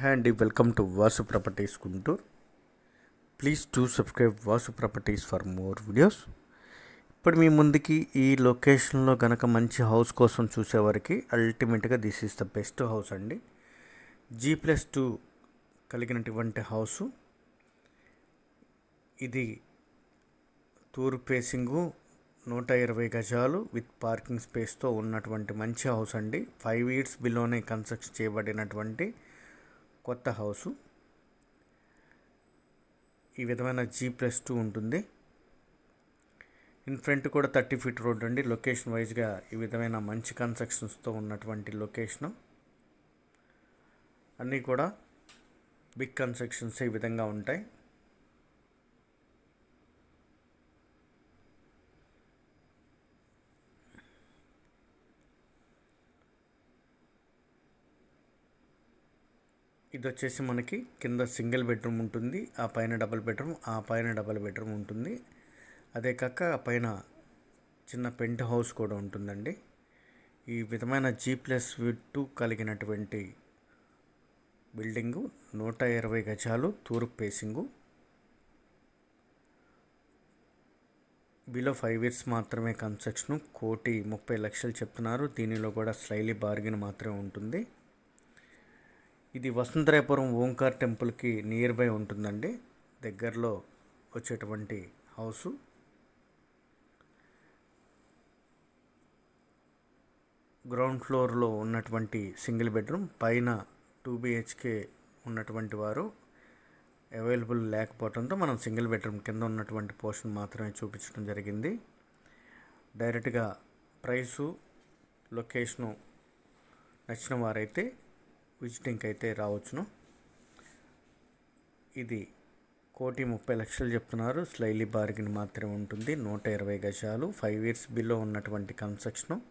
Hi welcome to Vasu properties Guntur. Please to subscribe Vasu properties for more videos. ఇప్పుడు మీ ముందుకి ఈ లొకేషన్లో కనుక మంచి హౌస్ కోసం చూసేవారికి అల్టిమేట్గా this is the best house అండి. జీ ప్లస్ టూ కలిగినటువంటి హౌసు. ఇది తూర్ ఫేసింగు నూట ఇరవై గజాలు విత్ పార్కింగ్ స్పేస్తో ఉన్నటువంటి మంచి హౌస్ అండి. ఫైవ్ ఇయర్స్ బిలోనే కన్స్ట్రక్షన్ చేయబడినటువంటి కొత్త హౌసు. ఈ విధమైన జీ ప్లస్ టూ ఉంటుంది. ఇన్ ఫ్రంట్ కూడా థర్టీ ఫీట్ రోడ్ అండి. లొకేషన్ వైజ్గా ఈ విధమైన మంచి కన్స్ట్రక్షన్స్తో ఉన్నటువంటి లొకేషను అన్నీ కూడా బిగ్ కన్స్ట్రక్షన్స్ ఈ విధంగా ఉంటాయి. ఇది వచ్చేసి మనకి కింద సింగిల్ బెడ్రూమ్ ఉంటుంది ఆ పైన డబుల్ బెడ్రూమ్ ఆ పైన డబుల్ బెడ్రూమ్ ఉంటుంది. అదే కాక పైన చిన్న పెంట్ హౌస్ కూడా ఉంటుందండి. ఈ విధమైన జీ ప్లస్ టూ కలిగినటువంటి బిల్డింగు నూట ఇరవై గజాలు తూర్పు పేసింగు బిలో ఫైవ్ ఇయర్స్ మాత్రమే కన్స్ట్రక్షన్ కోటి ముప్పై లక్షలు చెప్తున్నారు. దీనిలో కూడా స్లైలీ బార్గెన్ మాత్రమే ఉంటుంది. ఇది వసుంధరాపురం ఓంకార్ టెంపుల్కి నియర్ బై ఉంటుందండి. దగ్గరలో వచ్చేటువంటి హౌసు గ్రౌండ్ ఫ్లోర్లో ఉన్నటువంటి సింగిల్ బెడ్రూమ్ పైన టూ బిహెచ్కే ఉన్నటువంటి వారు అవైలబుల్ లేకపోవడంతో మనం సింగిల్ బెడ్రూమ్ కింద ఉన్నటువంటి పోర్షన్ మాత్రమే చూపించడం జరిగింది. డైరెక్ట్గా ప్రైసు లొకేషను నచ్చిన వారైతే విజిటింగ్కి అయితే రావచ్చును. ఇది కోటి ముప్పై లక్షలు చెప్తున్నారు. స్లైలీ బార్గిన్ మాత్రమే ఉంటుంది. నూట ఇరవై గజాలు. ఫైవ్ ఇయర్స్ బిలో ఉన్నటువంటి కన్స్ట్రక్షను.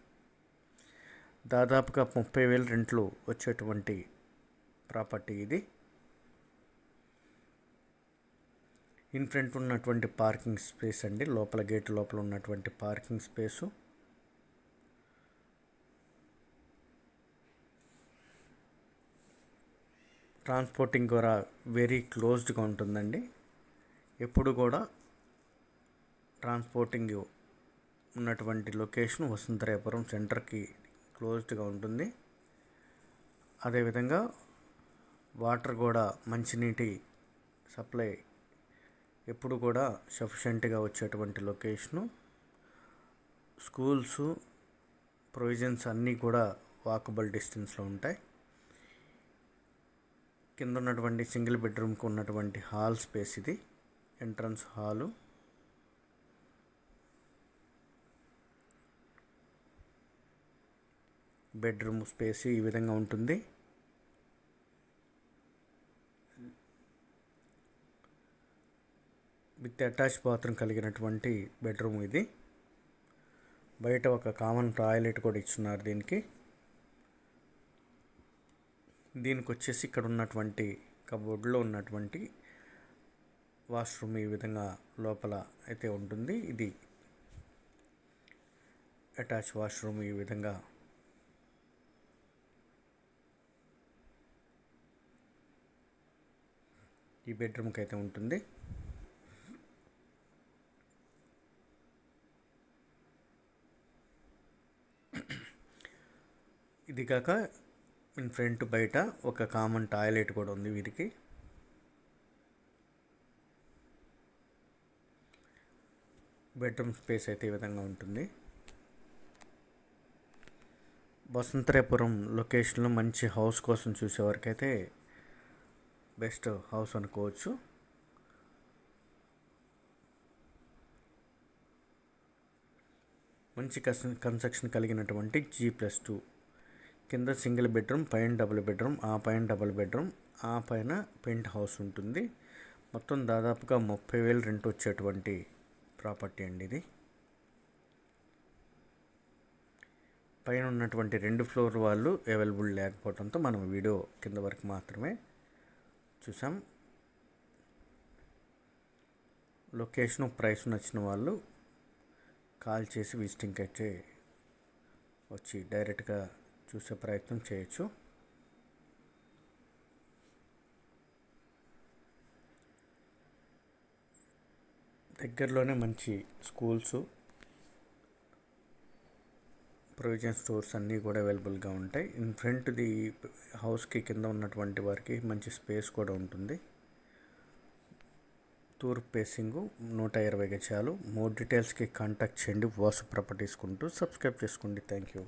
దాదాపుగా ముప్పై వేల రెంట్లు వచ్చేటువంటి ప్రాపర్టీ ఇది. ఇన్ ఫ్రంట్ ఉన్నటువంటి పార్కింగ్ స్పేస్ అండి. లోపల గేట్ లోపల ఉన్నటువంటి పార్కింగ్ స్పేసు. ట్రాన్స్పోర్టింగ్ కూడా వెరీ క్లోజ్డ్గా ఉంటుందండి. ఎప్పుడు కూడా ట్రాన్స్పోర్టింగ్ ఉన్నటువంటి లొకేషన్ వసుంధరాపురం సెంటర్కి క్లోజ్డ్గా ఉంటుంది. అదేవిధంగా వాటర్ కూడా మంచినీటి సప్లై ఎప్పుడు కూడా సఫిషియెంట్గా వచ్చేటువంటి లొకేషను. స్కూల్స్ ప్రొవిజన్స్ అన్నీ కూడా వాకబుల్ డిస్టెన్స్లో ఉంటాయి. కింద ఉన్నటువంటి సింగిల్ బెడ్రూమ్కి ఉన్నటువంటి హాల్ స్పేస్ ఇది. Entrance hall. బెడ్రూమ్ స్పేస్ ఈ విధంగా ఉంటుంది. విత్ అటాచ్ బాత్రూమ్ కలిగినటువంటి బెడ్రూమ్ ఇది. బయట ఒక కామన్ టాయిలెట్ కూడా ఇచ్చున్నారు దీనికి. దీనికి వచ్చేసి ఇక్కడ ఉన్నటువంటి కబోర్డ్లో ఉన్నటువంటి వాష్రూమ్ ఈ విధంగా లోపల అయితే ఉంటుంది. ఇది అటాచ్ వాష్రూమ్ ఈ విధంగా ఈ బెడ్రూమ్కి అయితే ఉంటుంది. ఇది కాక ఫ్రంట్ బయట ఒక కామన్ టాయిలెట్ కూడా ఉంది వీరికి బెడ్రూమ్ స్పేస్ అయితే ఈ విధంగా ఉంటుంది. వసంతరాపురం లొకేషన్లో మంచి హౌస్ కోసం చూసేవారికైతే బెస్ట్ హౌస్ అనుకోవచ్చు. మంచి కన్స్ట్రక్షన్ కలిగినటువంటి జీ ప్లస్ టూ. కింద సింగిల్ బెడ్రూమ్ పైన డబుల్ బెడ్రూమ్ ఆ పైన డబుల్ బెడ్రూమ్ ఆ పైన పెయింట్ హౌస్ ఉంటుంది. మొత్తం దాదాపుగా ముప్పై వేలు రెంట్ వచ్చేటువంటి ప్రాపర్టీ అండి ఇది. పైన ఉన్నటువంటి రెండు ఫ్లోర్ వాళ్ళు అవైలబుల్ లేకపోవడంతో మనం వీడియో కింద వరకు మాత్రమే చూసాం. లొకేషను ప్రైస్ నచ్చిన వాళ్ళు కాల్ చేసి విజిటింగ్కి అయితే వచ్చి డైరెక్ట్గా చూసే ప్రయత్నం చేయొచ్చు. దగ్గరలోనే మంచి స్కూల్స్ ప్రొవిజన్ స్టోర్స్ అన్నీ కూడా అవైలబుల్గా ఉంటాయి. ఇన్ ఫ్రంట్ ది హౌస్కి కింద ఉన్నటువంటి వారికి మంచి స్పేస్ కూడా ఉంటుంది. తూర్పు పేసింగ్ నూట ఇరవై గజాలు. మోర్ డీటెయిల్స్కి కాంటాక్ట్ చేయండి. వాసు ప్రాపర్టీస్ కుంటూ సబ్స్క్రైబ్ చేసుకోండి. Thank you